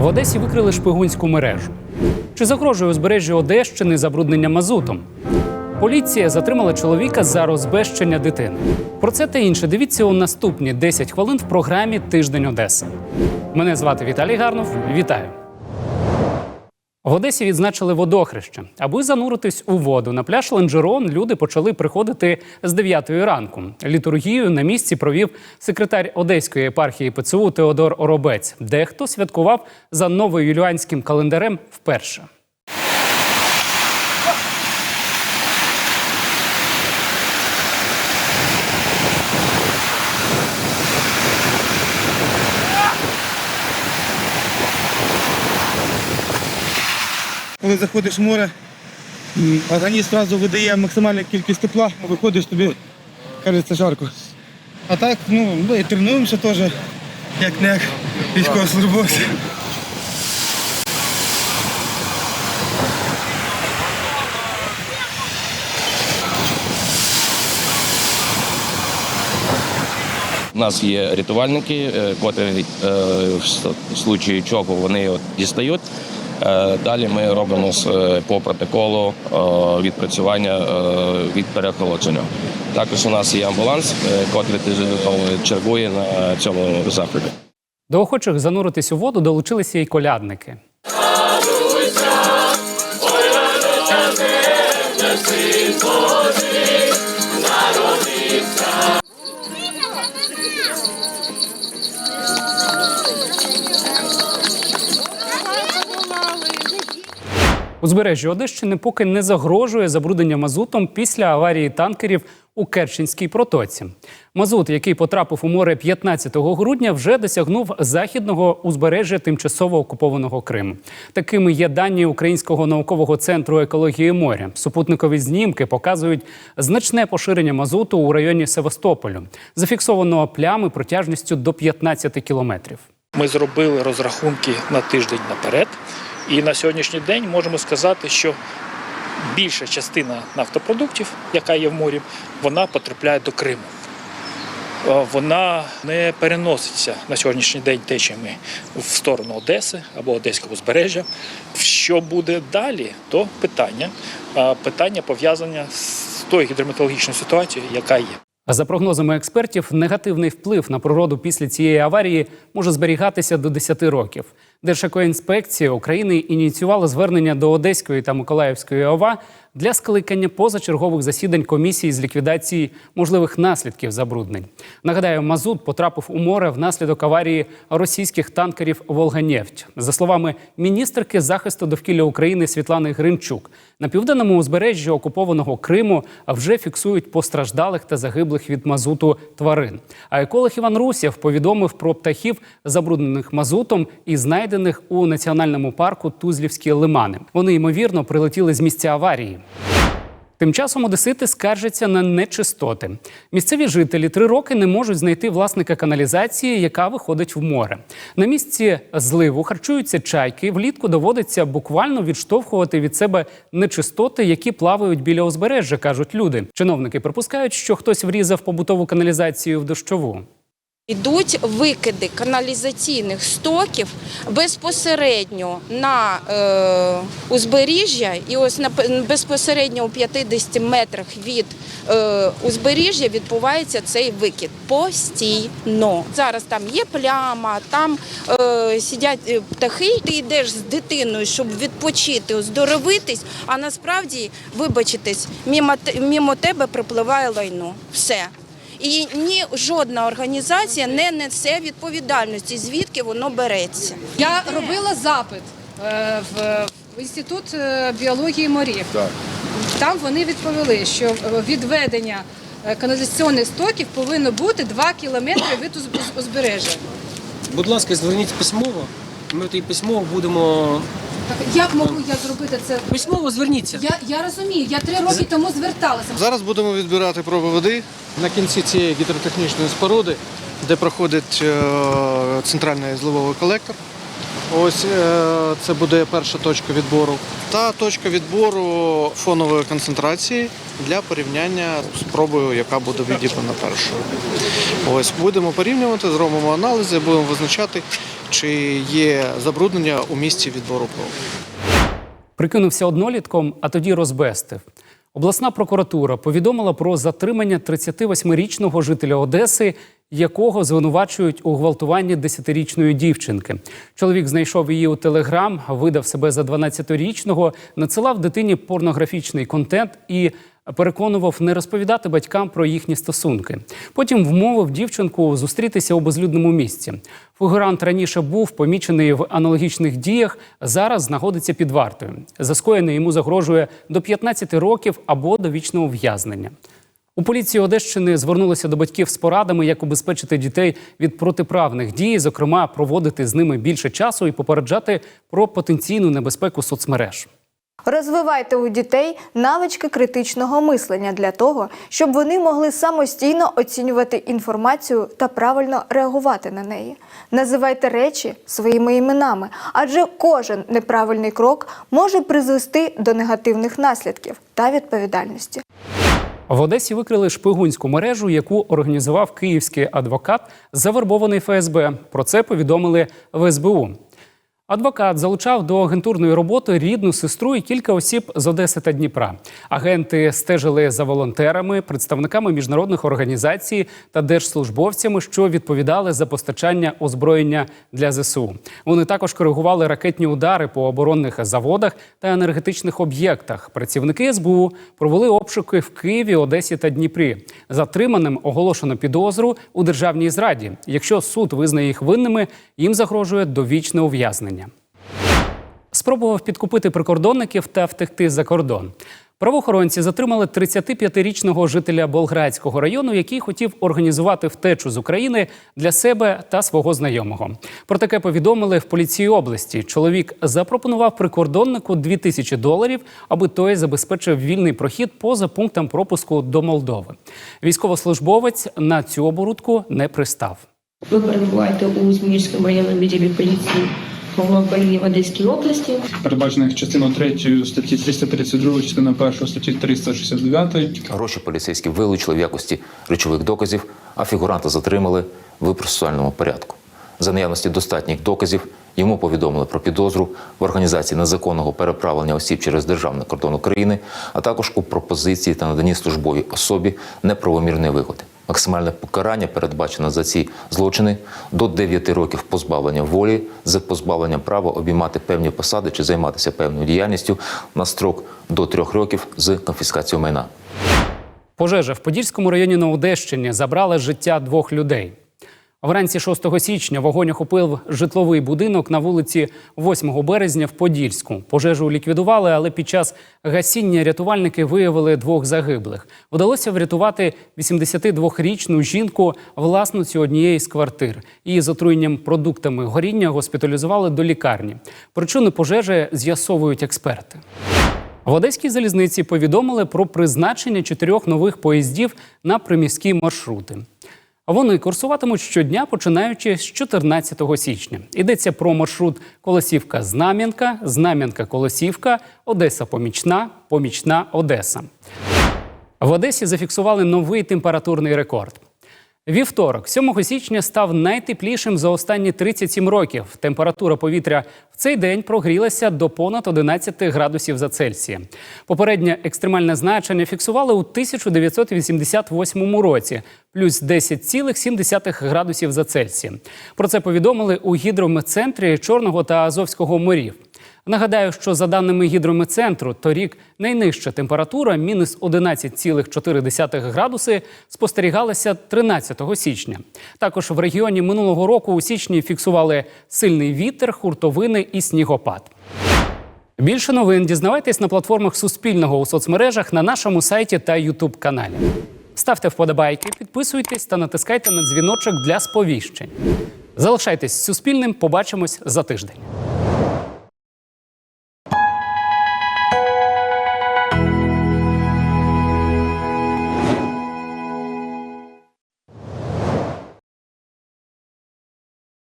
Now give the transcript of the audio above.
В Одесі викрили шпигунську мережу. Чи загрожує узбережжю Одещини забруднення мазутом? Поліція затримала чоловіка за розбещення дитини. Про це та інше дивіться у наступні 10 хвилин в програмі Тиждень Одеси. Мене звати Віталій Гарнов. Вітаю. В Одесі відзначили водохреще. Аби зануритись у воду на пляж Ленджерон, люди почали приходити з 9 ранку. Літургію на місці провів секретар Одеської єпархії ПЦУ Теодор Оробець. Дехто святкував за новоюліанським календарем вперше. Заходиш в море, організм одразу видає максимальну кількість тепла, а виходиш тобі, кажеться, жарко. А так, ну, і тренуємося теж, як не як військовослужбовці. У нас є рятувальники, е, котрі е, в случаї чого вони дістають. Е, Далі ми робимо е, по протоколу е, відпрацювання від переохолодження. Також у нас є амбуланс, котрий чергує на цьому заході. До охочих зануритись у воду долучилися й колядники. Узбережжя Одещини поки не загрожує забруднення мазутом після аварії танкерів у Керченській протоці. Мазут, який потрапив у море 15 грудня, вже досягнув західного узбережжя тимчасово окупованого Криму. Такими є дані Українського наукового центру екології моря. Супутникові знімки показують значне поширення мазуту у районі Севастополю. Зафіксовано плями протяжністю до 15 кілометрів. Ми зробили розрахунки на тиждень наперед, і на сьогоднішній день можемо сказати, що більша частина нафтопродуктів, яка є в морі, вона потрапляє до Криму. Е, Вона не переноситься на сьогоднішній день течіями в сторону Одеси або Одеського узбережжя. Що буде далі, то питання. А Питання пов'язане з тою гідрометеорологічною ситуацією, яка є. За прогнозами експертів, негативний вплив на природу після цієї аварії може зберігатися до 10 років. Держекоінспекція України ініціювала звернення до Одеської та Миколаївської ОВА для скликання позачергових засідань комісії з ліквідації можливих наслідків забруднень. Нагадаю, Мазут потрапив у море внаслідок аварії російських танкерів «Волганефть». За словами міністерки захисту довкілля України Світлани Гринчук, на південному узбережжі окупованого Криму вже фіксують постраждалих та загиблих від мазуту тварин. А еколог Іван Русєв повідомив про птахів, забруднених мазутом і знайдених у національному парку Тузлівські лимани. Вони ймовірно прилетіли з місця аварії. Тим часом одесити скаржаться на нечистоти. Місцеві жителі три роки не можуть знайти власника каналізації, яка виходить в море. На місці зливу харчуються чайки. Влітку доводиться буквально відштовхувати від себе нечистоти, які плавають біля узбережжя, кажуть люди. Чиновники припускають, що хтось врізав побутову каналізацію в дощову. Йдуть викиди каналізаційних стоків безпосередньо на е, узбережжя, і ось на безпосередньо у 50 метрах від е, узбережжя відбувається цей викид постійно. Зараз там є пляма, там е, сидять е, птахи. Ти йдеш з дитиною, щоб відпочити, оздоровитись, а насправді, вибачитись, мимо, те- мимо тебе припливає лайно. Все. І ні жодна організація не несе відповідальності, звідки воно береться. Я робила запит е, в, інститут е, біології морів. Там вони відповіли, що е, відведення каналізаційних стоків повинно бути 2 кілометри від уз- уз- узбережжя. Будь ласка, зверніть письмово. Ми тоді письмово будемо. Так як можу я зробити це? Письмово зверніться. Я, я розумію, я три роки тому зверталася. Зараз будемо відбирати проби води на кінці цієї гідротехнічної споруди, де проходить е, центральний зливовий колектор. Ось е, це буде перша точка відбору. Та точка відбору фонової концентрації для порівняння з пробою, яка буде відібрана першою. Ось будемо порівнювати, зробимо аналізи, будемо визначати, чи є забруднення у місці відбору крові. Прикинувся однолітком, а тоді розбестив. Обласна прокуратура повідомила про затримання 38-річного жителя Одеси, якого звинувачують у гвалтуванні 10-річної дівчинки. Чоловік знайшов її у телеграм, видав себе за 12-річного, надсилав дитині порнографічний контент і переконував не розповідати батькам про їхні стосунки. Потім вмовив дівчинку зустрітися у безлюдному місці. Фігурант раніше був помічений в аналогічних діях, зараз знаходиться під вартою. За скоєне йому загрожує до 15 років або до вічного ув'язнення. У поліції Одещини звернулися до батьків з порадами, як убезпечити дітей від протиправних дій, зокрема, проводити з ними більше часу і попереджати про потенційну небезпеку соцмереж. Розвивайте у дітей навички критичного мислення для того, щоб вони могли самостійно оцінювати інформацію та правильно реагувати на неї. Називайте речі своїми іменами, адже кожен неправильний крок може призвести до негативних наслідків та відповідальності. В Одесі викрили шпигунську мережу, яку організував київський адвокат, завербований ФСБ. Про це повідомили в СБУ. Адвокат залучав до агентурної роботи рідну сестру і кілька осіб з Одеси та Дніпра. Агенти стежили за волонтерами, представниками міжнародних організацій та держслужбовцями, що відповідали за постачання озброєння для ЗСУ. Вони також коригували ракетні удари по оборонних заводах та енергетичних об'єктах. Працівники СБУ провели обшуки в Києві, Одесі та Дніпрі. Затриманим оголошено підозру у державній зраді. Якщо суд визнає їх винними, їм загрожує довічне ув'язнення. Спробував підкупити прикордонників та втекти за кордон. Правоохоронці затримали 35-річного жителя Болградського району, який хотів організувати втечу з України для себе та свого знайомого. Про таке повідомили в поліції області. Чоловік запропонував прикордоннику 2000 доларів, аби той забезпечив вільний прохід поза пунктом пропуску до Молдови. Військовослужбовець на цю оборудку не пристав. Ви перебуваєте у Зміївському районному відділі поліції головного в Одеській області. передбачених частиною 3 статті 332, частиною 1 статті 369. Гроші поліцейські вилучили в якості речових доказів, а фігуранта затримали в процесуальному порядку. За наявності достатніх доказів йому повідомили про підозру в організації незаконного переправлення осіб через державний кордон України, а також у пропозиції та наданні службовій особі неправомірної вигоди. Максимальне покарання передбачено за ці злочини до 9 років позбавлення волі з позбавленням права обіймати певні посади чи займатися певною діяльністю на строк до 3 років з конфіскацією майна. Пожежа в Подільському районі на Одещині забрала життя двох людей. Вранці 6 січня вогонь охопив житловий будинок на вулиці 8 березня в Подільську. Пожежу ліквідували, але під час гасіння рятувальники виявили двох загиблих. Вдалося врятувати 82-річну жінку, власницю однієї з квартир. Її з отруєнням продуктами горіння госпіталізували до лікарні. Причини пожежі з'ясовують експерти. В Одеській залізниці повідомили про призначення чотирьох нових поїздів на приміські маршрути. Вони курсуватимуть щодня, починаючи з 14 січня. Йдеться про маршрут Колосівка Знам'янка, Знам'янка Колосівка, Одеса Помічна, Помічна Одеса. В Одесі зафіксували новий температурний рекорд. Вівторок, 7 січня, став найтеплішим за останні 37 років. Температура повітря в цей день прогрілася до понад 11 градусів за Цельсієм. Попереднє екстремальне значення фіксували у 1988 році, плюс 10,7 градусів за Цельсієм. Про це повідомили у гідрометцентрі Чорного та Азовського морів. Нагадаю, що за даними гідрометцентру, торік найнижча температура мінус 11,4 градуси спостерігалася 13 січня. Також в регіоні минулого року у січні фіксували сильний вітер, хуртовини і снігопад. Більше новин дізнавайтесь на платформах Суспільного у соцмережах на нашому сайті та Ютуб каналі. Ставте вподобайки, підписуйтесь та натискайте на дзвіночок для сповіщень. Залишайтесь з Суспільним. Побачимось за тиждень.